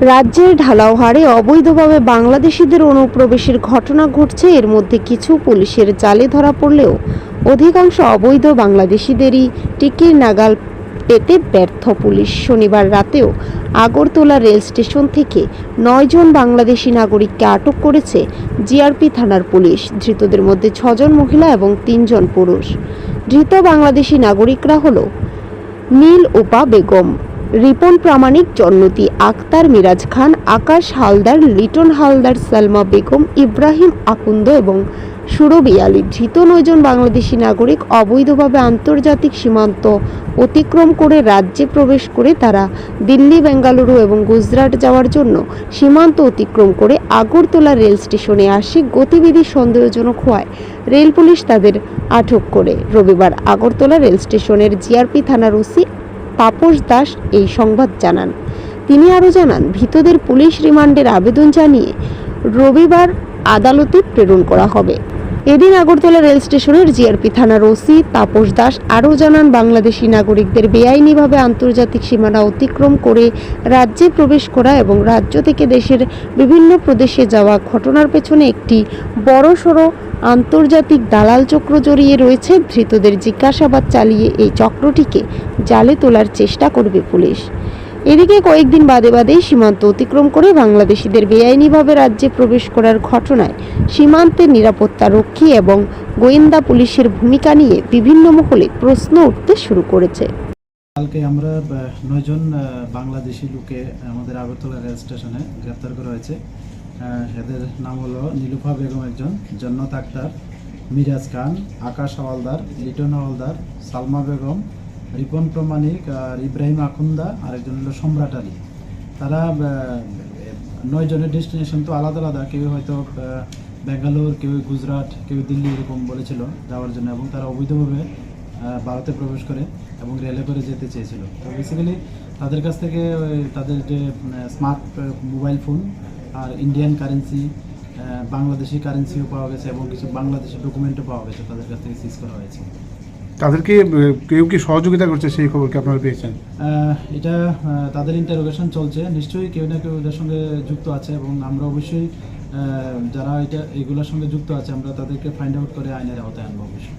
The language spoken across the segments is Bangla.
রাজ্যের ঢালাও হারে অবৈধভাবে বাংলাদেশিদের অনুপ্রবেশের ঘটনা ঘটছে। এর মধ্যে কিছু পুলিশের জালে ধরা পড়লেও অধিকাংশ অবৈধ বাংলাদেশিদেরই টিকির নাগাল পেতে ব্যর্থ পুলিশ। শনিবার রাতেও আগরতলা রেল স্টেশন থেকে নয়জন বাংলাদেশি নাগরিককে আটক করেছে জিআরপি থানার পুলিশ। ধৃতদের মধ্যে ছজন মহিলা এবং তিনজন পুরুষ। ধৃত বাংলাদেশি নাগরিকরা হল নীল উপা বেগম রিপন প্রামাণিক, জন্নতি আক্তার, মিরাজ খান, আকাশ হালদার, লিটন হালদার, সালমা বেগম, ইব্রাহিম আকুন্দ এবং সুরবি আলী। ধৃত নয়জন বাংলাদেশি নাগরিক অবৈধভাবে আন্তর্জাতিক সীমান্ত অতিক্রম করে রাজ্যে প্রবেশ করে তারা দিল্লি, বেঙ্গালুরু এবং গুজরাট যাওয়ার জন্য সীমান্ত অতিক্রম করে আগরতলা রেল স্টেশনে আসে গতিবিধি সন্দেহজনক হওয়ায় রেল পুলিশ তাদের আটক করে। রবিবার আগরতলা রেল স্টেশনের জিআরপি থানার ওসি তাপস দাস এই সংবাদ জানান। তিনি আরও জানান, ভীতদের পুলিশ রিমান্ডের আবেদন জানিয়ে রবিবার আদালতে প্রেরণ করা হবে। এদিন আগরতলা রেল স্টেশনের জিআরপি থানার ওসি তাপস দাস আরও জানান, বাংলাদেশি নাগরিকদের বেআইনিভাবে আন্তর্জাতিক সীমানা অতিক্রম করে রাজ্যে প্রবেশ করা এবং রাজ্য থেকে দেশের বিভিন্ন প্রদেশে যাওয়া ঘটনার পেছনে একটি বড়সড় আন্তর্জাতিক দালাল চক্র জড়িয়ে রয়েছে। ধৃতদের জিজ্ঞাসাবাদ চালিয়ে এই চক্রটিকে জালে তোলার চেষ্টা করবে পুলিশ। এদিকে কয়েকদিন বাদে বাদেই সীমান্ত অতিক্রম করে বাংলাদেশিদের বেআইনিভাবে রাজ্যে প্রবেশ করার ঘটনায় সীমান্তের নিরাপত্তা রক্ষী এবং গোয়েন্দা পুলিশের ভূমিকা নিয়ে বিভিন্ন মহলে প্রশ্ন উঠতে শুরু করেছে। কালকে আমরা নয়জন বাংলাদেশি লোকে আমাদের আগরতলা রেল স্টেশনে গ্রেপ্তার করা হয়েছে। এদের নাম হলো নীলুফা বেগম একজন, জন্নত আক্তার, মিরাজ খান, আকাশ হাওয়ালদার, লিটন হাওয়ালদার, সালমা বেগম রিপন প্রমাণিক আর ইব্রাহিম আখুন্দা আর একজন হলো সম্রাট আলী। তারা নয় জনের ডেস্টিনেশন তো আলাদা আলাদা। কেউ হয়তো ব্যাঙ্গালোর, কেউ গুজরাট, কেউ দিল্লি এরকম বলেছিল যাওয়ার জন্য এবং তারা অবৈধভাবে ভারতে প্রবেশ করে এবং রেলে করে যেতে চেয়েছিল। তো বেসিক্যালি তাদের কাছ থেকে তাদের যে স্মার্ট মোবাইল ফোন আর ইন্ডিয়ান কারেন্সি বাংলাদেশি কারেন্সিও পাওয়া গেছে এবং কিছু বাংলাদেশি ডকুমেন্টও পাওয়া গেছে তাদের কাছ থেকে সিজ করা হয়েছে। তাদেরকে কেউ কি সহযোগিতা করছে সেই খবর কি আপনারা পেয়েছেন? এটা তাদের ইন্টারোগেশন চলছে। নিশ্চয়ই কেউ না কেউ এদের সঙ্গে যুক্ত আছে এবং আমরা অবশ্যই যারা এটা এগুলোর সঙ্গে যুক্ত আছে আমরা তাদেরকে ফাইন্ড আউট করে আইনের আওতায় আনব অবশ্যই।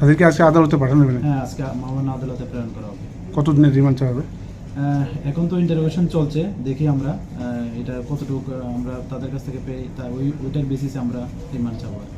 তাদেরকে আজকে আদালতে পাঠানো হবে হ্যাঁ আজকে মামলান আদালতে প্রেরণ করা হবে। কতদিনের রিমান্ড চাওয়া হবে এখন তো ইন্টারোগেশন চলছে দেখি আমরা এটা কতটুকু আমরা তাদের কাছ থেকে পেয়ে তা ওই ওইটার বেসিসে আমরা রিমান্ড চাবো আর।